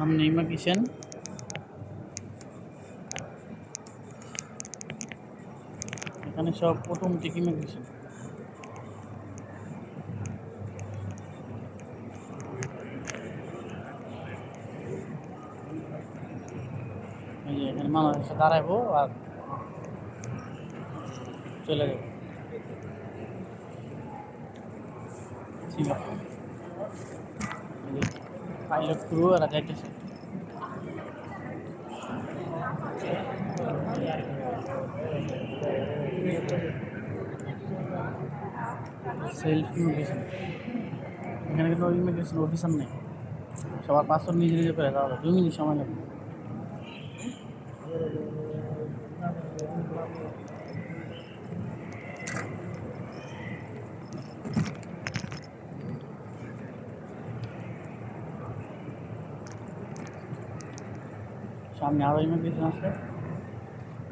সামনে ইমাগ্রেশন এখানে সব ইমাগ্রেশন এই যে এখানে মানুষ এসে আর চলে যাব। সিঙ্গাপুর পাইলট ক্রু এরা যাইতেছে সেলফ ইমিগ্রেশন এখানে কিন্তু ইমিগ্রেশন অফিসার নেই সবার পাসপোর্ট নিজে নিজে করে দেওয়া হবে দুই মিনিট সময় লাগবে সামনে আরও ইমিগ্রেশন আছে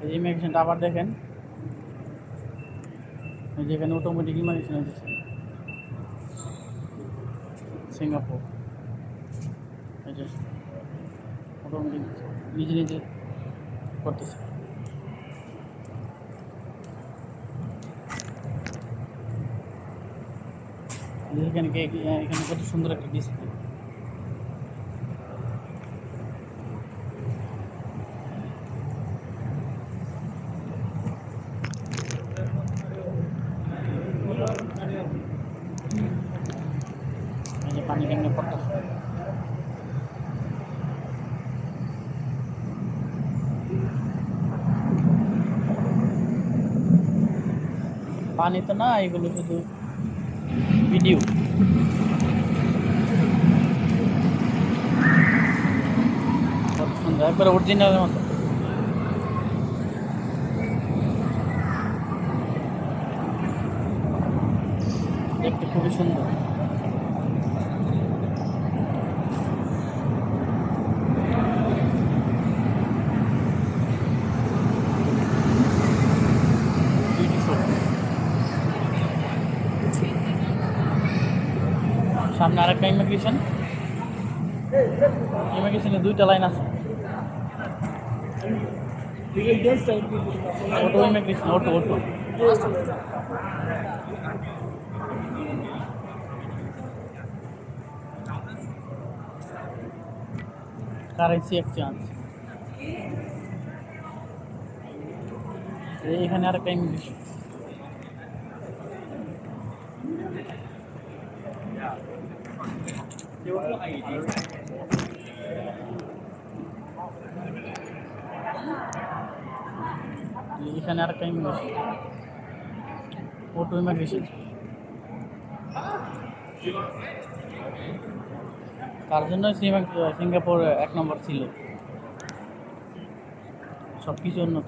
এই ইমিগ্রেশনটা আবার দেখেন এই যে এখানে অটোমেটিক ইমিগ্রেশন হয়েছে সিঙ্গাপুর এই যে অটোমেটিক নিজে নিজে করতেছে এই যে এখানে কে- এখানে কত সুন্দর একটা ডিসপ্লে পানি তো না এগুলো শুধু ভিডিও একবারে অরিজিনালের মতো। দেখতে খুবই সুন্দর। সামনে আরেকটা ইমিগ্রেশন ইমিগ্রেশনে দুইটা লাইন আছে। Auto immigration auto auto currency exchange এখানে আরেকটা ইমিগ্রেশন এখানে আরেকটা ইমিগ্রেশন অটো ইমিগ্রেশন তার জন্য সিঙ্গাপুর এক নম্বর ছিল। সব কিছু উন্নত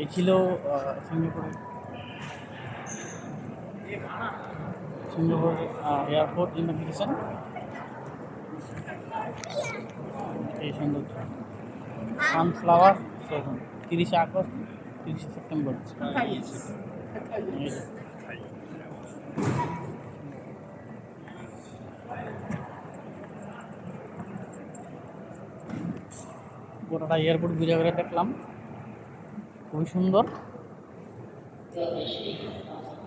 এই ছিল সিঙ্গাপুরের সিঙ্গাপুর এয়ারপোর্ট ইমিগ্রেশন এই সুন্দর সানফ্লাওয়ার শোরুম তিরিশে আগস্ট, তিরিশে সেপ্টেম্বর। গোটাটা এয়ারপোর্ট ঘুরে ঘুরে দেখলাম। খুবই সুন্দর।